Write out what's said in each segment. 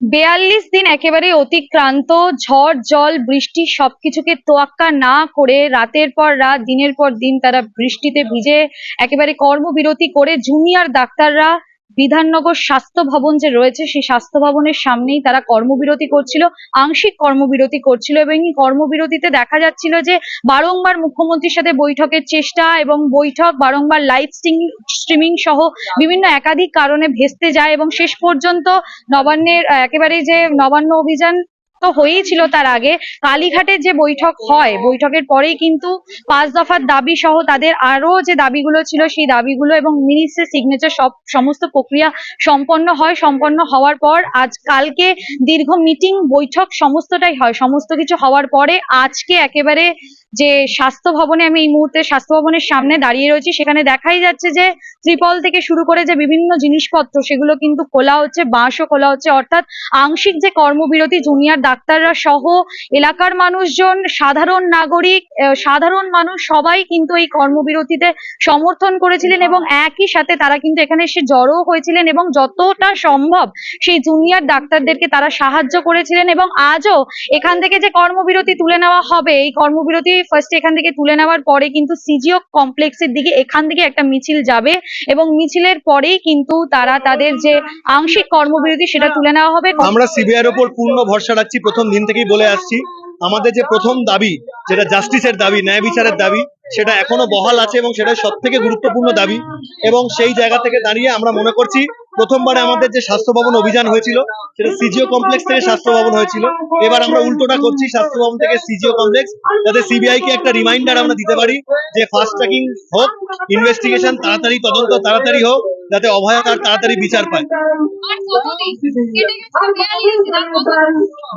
বেয়াল্লিশ দিন একেবারে অতিক্রান্ত, ঝড়, জল, বৃষ্টি সবকিছুকে তোয়াক্কা না করে রাতের পর রাত, দিনের পর দিন তারা বৃষ্টিতে ভিজে একেবারে কর্মবিরতি করে জুনিয়র ডাক্তাররা বিধাননগর স্বাস্থ্য ভবন যে রয়েছে, সেই স্বাস্থ্য ভবনের সামনেই তারা কর্মবিরতি করছিল, আংশিক কর্মবিরতি করছিল এবং এই কর্মবিরতিতে দেখা যাচ্ছিল যে বারংবার মুখ্যমন্ত্রীর সাথে বৈঠকের চেষ্টা এবং বৈঠক, বারংবার লাইভ স্ট্রিমিং সহ বিভিন্ন একাধিক কারণে ভেস্তে যায় এবং শেষ পর্যন্ত নবান্নের, একেবারে যে নবান্ন অভিযান তো হয়েই ছিল তার আগে। কালীঘাটে যে বৈঠক হয়, বৈঠকের পরেই কিন্তু পাঁচ দফার দাবি সহ তাদের আরও যে দাবিগুলো ছিল সেই দাবিগুলো এবং মিনিস্ট্রের সিগনেচার সব, সমস্ত প্রক্রিয়া সম্পন্ন হয়, সম্পন্ন হওয়ার পর আজ কালকে দীর্ঘ মিটিং বৈঠক, সমস্তটাই হয়। সমস্ত কিছু হওয়ার পরে আজকে একেবারে যে স্বাস্থ্য ভবনে আমি এই মুহূর্তে স্বাস্থ্য ভবনের সামনে দাঁড়িয়ে রয়েছি, সেখানে দেখাই যাচ্ছে যে ত্রিপল থেকে শুরু করে যে বিভিন্ন জিনিসপত্র, সেগুলো কিন্তু খোলা হচ্ছে, বাঁশও খোলা হচ্ছে, অর্থাৎ আংশিক যে কর্মবিরতি জুনিয়র ডাক্তাররা সহ এলাকার মানুষজন, সাধারণ নাগরিক সাধারণ মানুষ সবাই কিন্তু এই কর্মবিরতিতে সমর্থন করেছিলেন এবং একই সাথে তারা কিন্তু এখানে এসে জড়ো হয়েছিলেন এবং যতটা সম্ভব সেই জুনিয়র ডাক্তারদেরকে তারা সাহায্য করেছিলেন এবং আজও এখান থেকে যে কর্মবিরতি তুলে নেওয়া হবে, এই কর্মবিরতি ফার্স্ট এখান থেকে তুলে নেওয়ার পরে কিন্তু সিজিও কমপ্লেক্সের দিকে এখান থেকে একটা মিছিল যাবে এবং মিছিলের পরেই কিন্তু তারা তাদের যে আংশিক কর্মবিরতি সেটা তুলে নেওয়া হবে। আমরা সিবিআইয়ের ওপর পূর্ণ ভরসা রাখছি, প্রথম দিন থেকেই বলে আসছি। আমাদের যে প্রথম দাবি, যেটা জাস্টিসের দাবি, ন্যায় বিচারের দাবি, সেটা এখনও বহাল আছে এবং সেটা সব থেকে গুরুত্বপূর্ণ দাবি। এবং সেই জায়গা থেকে দাঁড়িয়ে আমরা মনে করছি প্রথমবারে আমাদের যে স্বাস্থ্য ভবন অভিযান হয়েছিল, সেটা সিজিও কমপ্লেক্স থেকে স্বাস্থ্য ভবন হয়েছিল। এবার আমরা উল্টোটা করছি, স্বাস্থ্য ভবন থেকে সিজিও কমপ্লেক্স, যাতে সিবিআই কে একটা রিমাইন্ডার আমরা দিতে পারি যে ফাস্ট ট্র্যাকিং হোক ইনভেস্টিগেশন তাড়াতাড়ি, তদন্ত তাড়াতাড়ি হোক, যাতে অভয়া তার তাড়াতাড়ি বিচার পায়।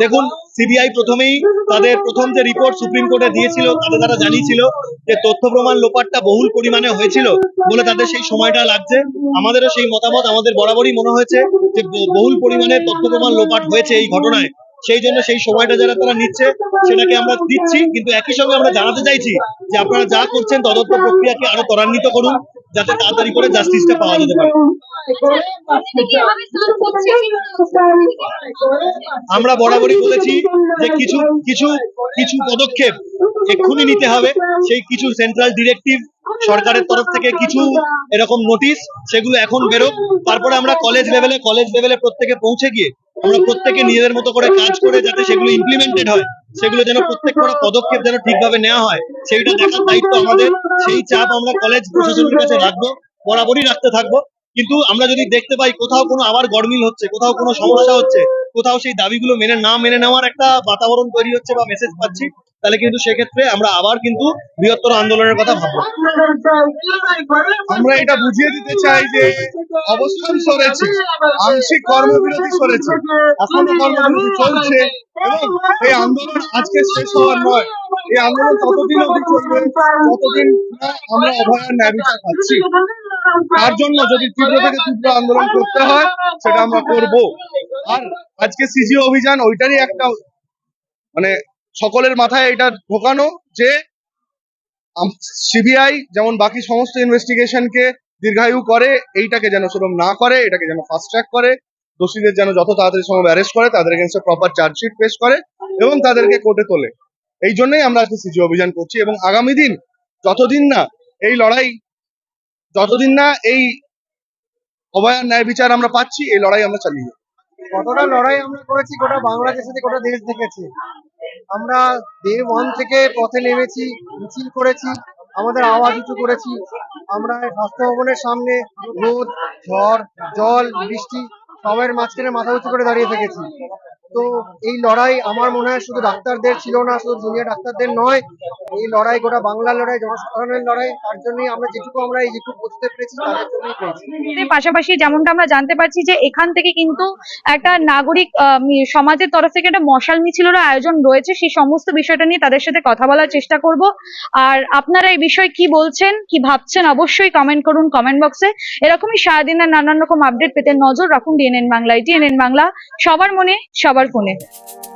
দেখুন, সিবিআই প্রথমেই তাদের প্রথম যে রিপোর্ট সুপ্রিম কোর্টে দিয়েছিল, তাদের তারা জানিয়েছিল যে তথ্য প্রমাণ লোপাটটা বহুল পরিমাণে হয়েছিল বলে তাদের সেই সময়টা লাগছে। আমাদেরও সেই মতামত আমাদের বরাবরই মনে হয়েছে যে বহুল পরিমাণে তথ্য প্রমাণ লোপাট হয়েছে এই ঘটনায়। সেই জন্য সেই সময়টা যারা তারা নিচ্ছে, সেটাকে আমরা দিচ্ছি। কিন্তু একই সঙ্গে আমরা জানাতে চাইছি যে আপনারা যা করছেন তদন্ত প্রক্রিয়াকে আরও ত্বরান্বিত করুন, যাতে তাড়াতাড়ি করে জাস্টিসটা পাওয়া যেতে পারে। আমরা বরাবরই বলেছি যে কিছু কিছু কিছু পদক্ষেপ এক্ষুনি নিতে হবে, সেই কিছু সেন্ট্রাল ডিরেক্টিভ সরকারের তরফ থেকে কিছু এরকম নোটিশ সেগুলো এখন বেরোক। তারপরে আমরা কলেজ লেভেলে কলেজ লেভেলে প্রত্যেকে পৌঁছে গিয়ে আমরা প্রত্যেকে নিজেদের মতো করে কাজ করে যাতে সেগুলো ইমপ্লিমেন্টেড হয়, সেগুলো যেন প্রত্যেক কটা পদক্ষেপ যেন ঠিকভাবে নেওয়া হয়, সেইটা দেখার দায়িত্ব আমাদের। সেই চাপ আমরা কলেজ প্রশাসনের কাছে রাখব, বরাবরই রাখতে থাকব। কিন্তু আমরা যদি দেখতে পাই কোথাও কোনো আবার গরমিল হচ্ছে, কোথাও কোনো সমস্যা হচ্ছে, কোথাও সেই দাবিগুলো মেনে না মেনে নেওয়ার একটা বাতাবরণ তৈরি হচ্ছে বা মেসেজ পাচ্ছি তাহলে কিন্তু সেক্ষেত্রে আমরা আবার কিন্তু বৃহত্তর আন্দোলনের কথা ভাববো। আমরা এটা বুঝিয়ে দিতে চাই যে অবস্থান সরেছে, আংশিক কর্মবিরতি সরেছে, এখনও কর্মবিরতি চলছে এই আন্দোলন আজকে শেষ হওয়ার নয়। এই আন্দোলন ততদিন অবধি চলবে যতদিন না আমরা অভয়ার ন্যায় বিচার পাচ্ছি। তার জন্য যদি তীব্র থেকে তীব্র আন্দোলন করতে হয়, সেটা আমরা করব। আর আজকে সিজি অভিযান, ওইটারই একটা মানে সকলের মাথায় এটা ঢোকানো যে সিবিআই যেমন বাকি সমস্ত ইনভেস্টিগেশনকে দীর্ঘায়ু করে, এইটাকে যেন সেরকম না করে, এটাকে যেন ফাস্ট ট্র্যাক করে, দোষীদের যেন যত তাড়াতাড়ি সম্ভব অ্যারেস্ট করে, তাদের এগেনস্টে প্রপার চার্জশিট পেশ করে এবং তাদেরকে কোর্টে তোলে এই জন্যই আমরা আজকে সিজি অভিযান করছি এবং আগামী দিন যতদিন না এই লড়াই, যতদিন না এই অভয়ার ন্যায় বিচার আমরা পাচ্ছি, এই লড়াই আমরা চালিয়ে। কতটা লড়াই আমরা করেছি গোটা বাংলাদেশে গোটা দেশ দেখেছে আমরা ডে ওয়ান থেকে পথে নেমেছি, মিছিল করেছি, আমাদের আওয়াজ উঁচু করেছি। আমরা স্বাস্থ্য ভবনের সামনে রোদ, ঝড়, জল, বৃষ্টি সবের মাঝখানে মাথা উঁচু করে দাঁড়িয়ে থেকেছি। তো এই লড়াই আমার মনে হয় শুধু ডাক্তারদের ছিল না, শুধু জুনিয়র ডাক্তারদের নয়, এই লড়াই, গোটা বাংলার লড়াই, জনসাধারণের লড়াই, তার জন্যই আমরা যেটুকু আমরা এই যেটুকু বুঝতে পেরেছি তাদের জন্যই পেয়েছি। পাশাপাশি যেমনটা আমরা জানতে পারছি যে এখান থেকে কিন্তু একটা নাগরিক সমাজের তরফ থেকে একটা মশাল মিছিলেরও আয়োজন রয়েছে, সেই সমস্ত বিষয়টা নিয়ে তাদের সাথে কথা বলার চেষ্টা করব। আর আপনারা এই বিষয়ে কি বলছেন, কি ভাবছেন, অবশ্যই কমেন্ট করুন কমেন্ট বক্সে এরকমই সারাদিনের নানান রকম আপডেট পেতে নজর রাখুন ডিএনএন বাংলায়। ডিএনএন বাংলা, সবার মনে সবার सफल होने।